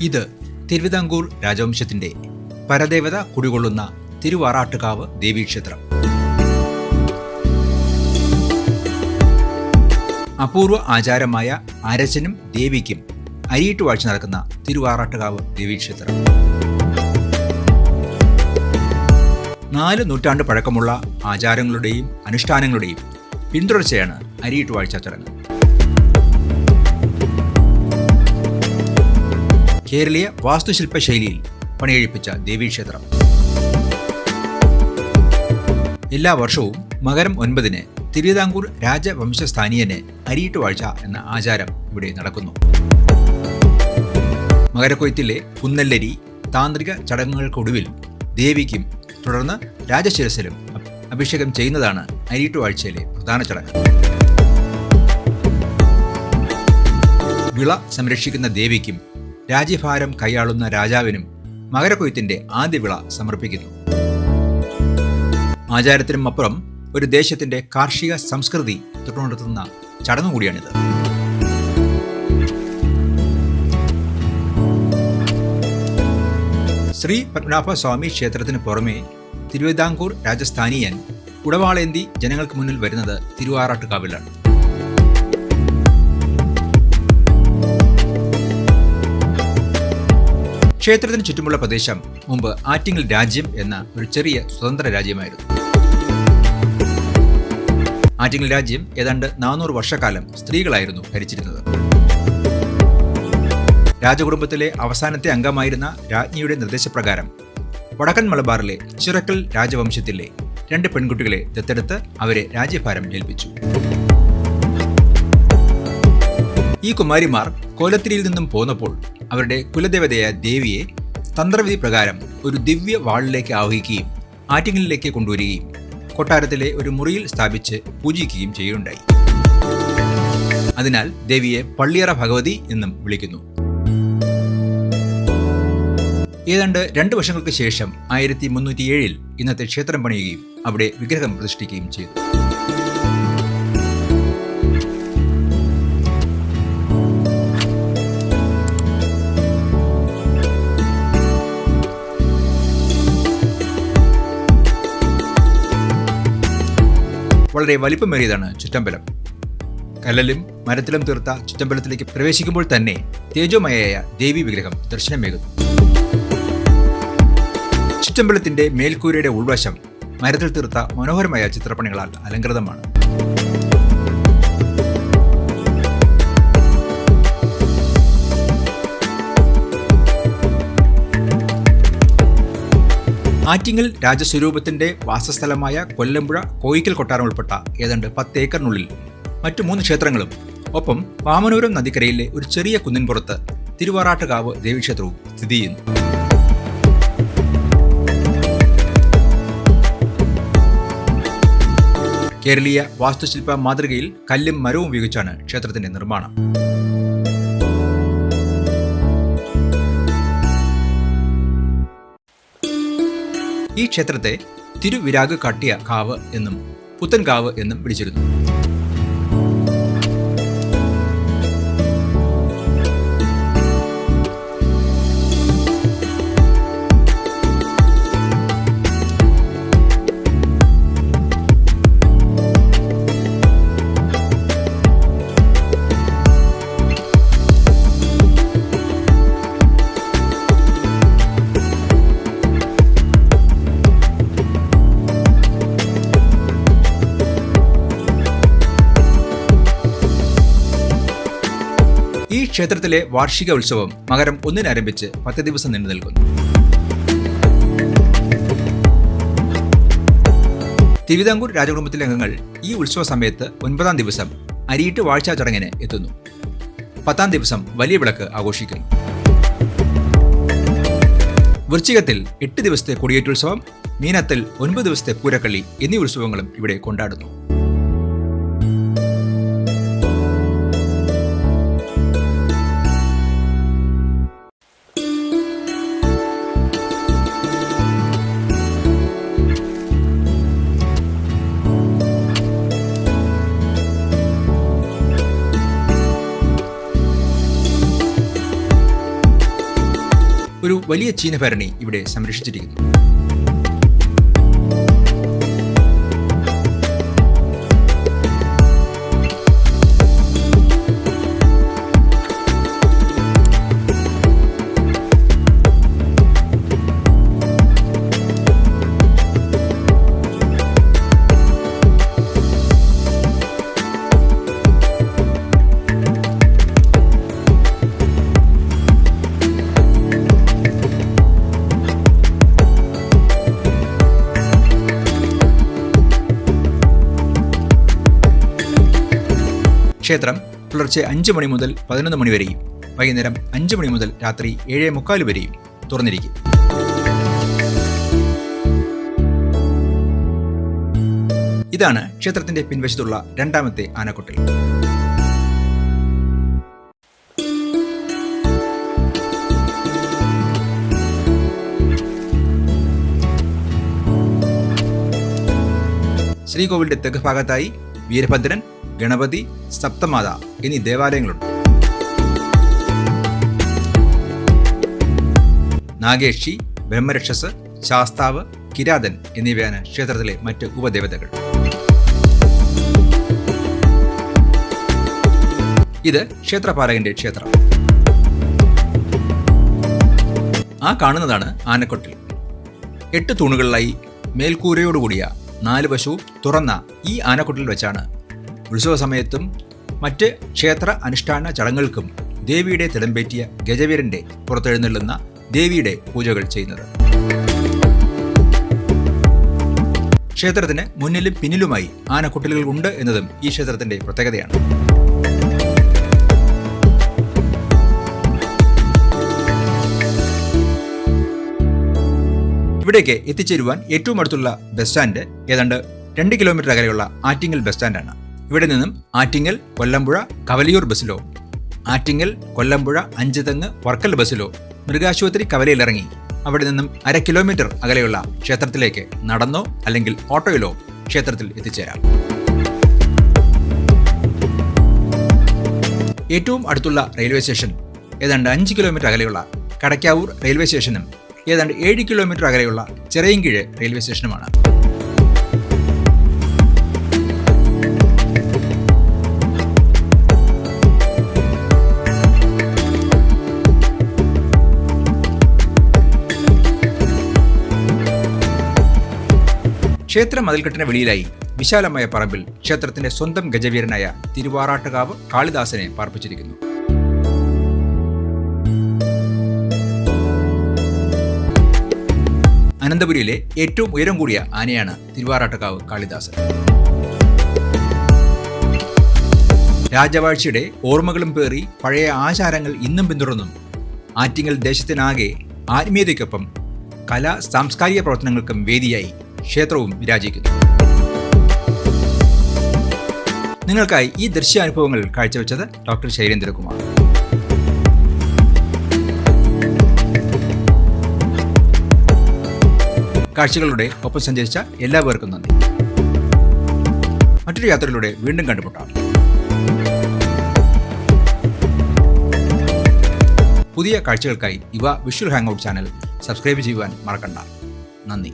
ഇത് തിരുവിതാംകൂർ രാജവംശത്തിന്റെ പരദേവത കുടികൊള്ളുന്ന തിരുവാറാട്ടുകാവ് ദേവീക്ഷേത്രം. അപൂർവ ആചാരമായ അരച്ചനും ദേവിക്കും അരിയിട്ട് വാഴ്ച നടക്കുന്ന തിരുവാറാട്ടുകാവ് ദേവീക്ഷേത്രം. നാല് നൂറ്റാണ്ട് പഴക്കമുള്ള ആചാരങ്ങളുടെയും അനുഷ്ഠാനങ്ങളുടെയും പിന്തുടർച്ചയാണ് അരിയിട്ട് വാഴ്ച ചടങ്ങ്. കേരളീയ വാസ്തുശില്പ ശൈലിയിൽ പണിയെഴുപ്പിച്ച ദേവീക്ഷേത്രം. എല്ലാ വർഷവും മകരം ഒൻപതിന് തിരുവിതാംകൂർ രാജവംശസ്ഥാനീയനെ അരിയിട്ട് വാഴ്ച എന്ന ആചാരം ഇവിടെ നടക്കുന്നു. മകരക്കൊയ്ത്തിലെ കുന്നല്ലരി താന്ത്രിക ചടങ്ങുകൾക്കൊടുവിൽ ദേവിക്കും തുടർന്ന് രാജശിരസിലും അഭിഷേകം ചെയ്യുന്നതാണ് അരിയിട്ട് വാഴ്ചയിലെ പ്രധാന ചടങ്ങ്. വിള സംരക്ഷിക്കുന്ന ദേവിക്കും രാജ്യഭാരം കൈയാളുന്ന രാജാവിനും മകരക്കൊയ്ത്തിന്റെ ആദ്യ വിള സമർപ്പിക്കുന്നു. ആചാരത്തിനും അപ്പുറം ഒരു ദേശത്തിന്റെ കാർഷിക സംസ്കൃതി തൊട്ടുണർത്തുന്ന ചടങ്ങ് കൂടിയാണിത് ശ്രീ പത്മനാഭ സ്വാമി ക്ഷേത്രത്തിന് പുറമെ തിരുവിതാംകൂർ രാജസ്ഥാനിയൻ ഉടവാളേന്തി ജനങ്ങൾക്ക് മുന്നിൽ വരുന്നത് തിരുവാറാട്ടുകാവിലാണ്. ക്ഷേത്രത്തിന് ചുറ്റുമുള്ള പ്രദേശം മുമ്പ് ആറ്റിങ്ങൽ രാജ്യം എന്ന ഒരു ചെറിയ സ്വതന്ത്ര രാജ്യമായിരുന്നു. ആറ്റിങ്ങൽ രാജ്യം ഏതാണ്ട് നാനൂറ് വർഷക്കാലം സ്ത്രീകളായിരുന്നു ഭരിച്ചിരുന്നത്. രാജകുടുംബത്തിലെ അവസാനത്തെ അംഗമായിരുന്ന രാജ്ഞിയുടെ നിർദ്ദേശപ്രകാരം വടക്കൻ മലബാറിലെ ചിറക്കൽ രാജവംശത്തിലെ രണ്ട് പെൺകുട്ടികളെ ദത്തെടുത്ത് അവരെ രാജ്യഭാരം ഏൽപ്പിച്ചു. ഈ കുമാരിമാർ കോലത്തിരിയിൽ നിന്നും പോന്നപ്പോൾ അവരുടെ കുലദേവതയായ ദേവിയെ തന്ത്രവിധി പ്രകാരം ഒരു ദിവ്യ വാളിലേക്ക് ആവഹിക്കുകയും ആറ്റിങ്ങലിലേക്ക് കൊണ്ടുവരികയും കൊട്ടാരത്തിലെ ഒരു മുറിയിൽ സ്ഥാപിച്ച് പൂജിക്കുകയും ചെയ്യുകയുണ്ടായി. അതിനാൽ ദേവിയെ പള്ളിയറ ഭഗവതി എന്നും വിളിക്കുന്നു. ഏതാണ്ട് രണ്ട് വർഷങ്ങൾക്ക് ശേഷം ആയിരത്തി മുന്നൂറ്റി ഏഴിൽ ഇന്നത്തെ ക്ഷേത്രം പണിയുകയും അവിടെ വിഗ്രഹം പ്രതിഷ്ഠിക്കുകയും ചെയ്തു. വളരെ വലിപ്പമേറിയതാണ് ചുറ്റമ്പലം. കല്ലലും മരത്തിലും തീർത്ത ചുറ്റമ്പലത്തിലേക്ക് പ്രവേശിക്കുമ്പോൾ തന്നെ തേജോമയായ ദേവി വിഗ്രഹം ദർശനമേകുന്നു. ചുറ്റമ്പലത്തിന്റെ മേൽക്കൂരയുടെ ഉൾവശം മരത്തിൽ തീർത്ത മനോഹരമായ ചിത്രപ്പണികളാൽ അലങ്കൃതമാണ്. ആറ്റിങ്ങൽ രാജസ്വരൂപത്തിന്റെ വാസസ്ഥലമായ കൊല്ലമ്പുഴ കോയിക്കൽ കൊട്ടാരം ഉൾപ്പെട്ട ഏതാണ്ട് പത്ത് ഏക്കറിനുള്ളിൽ മറ്റു മൂന്ന് ക്ഷേത്രങ്ങളും ഒപ്പം വാമനൂരം നദിക്കരയിലെ ഒരു ചെറിയ കുന്നിൻപുറത്ത് തിരുവാറാട്ടുകാവ് ദേവീക്ഷേത്രവും സ്ഥിതി ചെയ്യുന്നു. കേരളീയ വാസ്തുശില്പ മാതൃകയിൽ കല്ലും മരവും ഉപയോഗിച്ചാണ് ക്ഷേത്രത്തിന്റെ നിർമ്മാണം. ഈ ക്ഷേത്രത്തെ തിരുവിരാഗ് കാട്ടിയ കാവ് എന്നും പുത്തൻകാവ് എന്നും വിളിച്ചിരുന്നു. ക്ഷേത്രത്തിലെ വാർഷിക ഉത്സവം മകരം ഒന്നിന് ആരംഭിച്ച് പത്ത് ദിവസം നീണ്ടു നിൽക്കുന്നു. തിരുവിതാംകൂർ രാജകുടുംബത്തിലെ അംഗങ്ങൾ ഈ ഉത്സവ സമയത്ത് ഒൻപതാം ദിവസം അരിയിട്ട് വാഴ്ചാ ചടങ്ങിന് എത്തുന്നു. പത്താം ദിവസം വലിയ വിളക്ക് ആഘോഷിക്കുന്നു. വൃശ്ചികത്തിൽ എട്ട് ദിവസത്തെ കൊടിയേറ്റുത്സവം മീനത്തിൽ ഒൻപത് ദിവസത്തെ പൂരക്കളി എന്നീ ഉത്സവങ്ങളും ഇവിടെ കൊണ്ടാടുന്നു. വലിയ ചീനഭരണി ഇവിടെ സംരക്ഷിച്ചിരിക്കുന്നു. ക്ഷേത്രം പുലർച്ചെ അഞ്ച് മണി മുതൽ പതിനൊന്ന് മണി വരെയും വൈകുന്നേരം അഞ്ച് മണി മുതൽ രാത്രി ഏഴ് മുക്കാൽ വരെയും തുറന്നിരിക്കും. ഇതാണ് ക്ഷേത്രത്തിന്റെ പിൻവശത്തുള്ള രണ്ടാമത്തെ ആനക്കൊട്ടിൽ. ശ്രീകോവിലിന്റെ തെക്ക് ഭാഗത്തായി വീരഭദ്രൻ ഗണപതി സപ്തമാത എന്നീ ദേവാലയങ്ങളുണ്ട്. നാഗേഷി ബ്രഹ്മരക്ഷസ് ശാസ്താവ് കിരാതൻ എന്നിവയാണ് ക്ഷേത്രത്തിലെ മറ്റ് ഉപദേവതകൾ. ഇത് ക്ഷേത്രപാലകന്റെ ക്ഷേത്രം. ആ കാണുന്നതാണ് ആനക്കൊട്ടിൽ. എട്ട് തൂണുകളിലായി മേൽക്കൂരയോടുകൂടിയ നാല് വശവും തുറന്ന ഈ ആനക്കൊട്ടിൽ വെച്ചാണ് ഉത്സവ സമയത്തും മറ്റ് ക്ഷേത്ര അനുഷ്ഠാന ചടങ്ങുകൾക്കും ദേവിയുടെ തിടമ്പേറ്റിയ ഗജവീരന്റെ പുറത്തെഴുന്നള്ളുന്ന ദേവിയുടെ പൂജകൾ ചെയ്യുന്നത്. ക്ഷേത്രത്തിന് മുന്നിലും പിന്നിലുമായി ആനക്കുട്ടിലുകൾ ഉണ്ട് എന്നതും ഈ ക്ഷേത്രത്തിന്റെ പ്രത്യേകതയാണ്. ഇവിടേക്ക് എത്തിച്ചേരുവാൻ ഏറ്റവും അടുത്തുള്ള ബസ് സ്റ്റാൻഡ് ഏതാണ്ട് രണ്ട് കിലോമീറ്റർ അകലെയുള്ള ആറ്റിങ്ങൽ ബസ് സ്റ്റാൻഡാണ്. ഇവിടെ നിന്നും ആറ്റിങ്ങൽ കൊല്ലമ്പുഴ കവലിയൂർ ബസ്സിലോ. ആറ്റിങ്ങൽ കൊല്ലമ്പുഴ അഞ്ചുതെങ്ങ് വർക്കൽ ബസ്സിലോ. മൃഗാശുപത്രി കവലയിലിറങ്ങി. അവിടെ നിന്നും അര കിലോമീറ്റർ അകലെയുള്ള ക്ഷേത്രത്തിലേക്ക് നടന്നോ അല്ലെങ്കിൽ ഓട്ടോയിലോ ക്ഷേത്രത്തിൽ എത്തിച്ചേരാം. ഏറ്റവും അടുത്തുള്ള റെയിൽവേ സ്റ്റേഷൻ ഏതാണ്ട് അഞ്ച് കിലോമീറ്റർ അകലെയുള്ള കടക്കാവൂർ റെയിൽവേ സ്റ്റേഷനും ഏതാണ്ട് ഏഴ് കിലോമീറ്റർ അകലെയുള്ള ചിറയൻകീഴ് റെയിൽവേ സ്റ്റേഷനുമാണ്. ക്ഷേത്ര മതിൽക്കെട്ടിന് വെളിയിലായി. വിശാലമായ പറമ്പിൽ ക്ഷേത്രത്തിന്റെ സ്വന്തം ഗജവീരനായ തിരുവാറാട്ടുകാവ് കാളിദാസനെ പാർപ്പിച്ചിരിക്കുന്നു. അനന്തപുരിയിലെ ഏറ്റവും ഉയരം കൂടിയ ആനയാണ് തിരുവാറാട്ടുകാവ് കാളിദാസൻ. രാജവാഴ്ചയുടെ ഓർമ്മകളും പേറി പഴയ ആചാരങ്ങൾ ഇന്നും പിന്തുടർന്നും ആറ്റിങ്ങൽ ദേശത്തിനാകെ ആത്മീയതയ്ക്കൊപ്പം കലാ സാംസ്കാരിക പ്രവർത്തനങ്ങൾക്കും വേദിയായി ക്ഷേത്രവും വിരാജിക്കുന്നു. നിങ്ങൾക്കായി ഈ ദൃശ്യാനുഭവങ്ങൾ കാഴ്ചവെച്ചത് ഡോക്ടർ ശൈലേന്ദ്രകുമാർ. കാഴ്ചകളുടെ ഒപ്പം സഞ്ചരിച്ച എല്ലാവർക്കും നന്ദി. മറ്റൊരു യാത്രയിലൂടെ വീണ്ടും കണ്ടുമുട്ടാം. പുതിയ കാഴ്ചകൾക്കായി ഇവ visual hang out channel subscribe ചെയ്യുവാൻ മറക്കണ്ട. നന്ദി.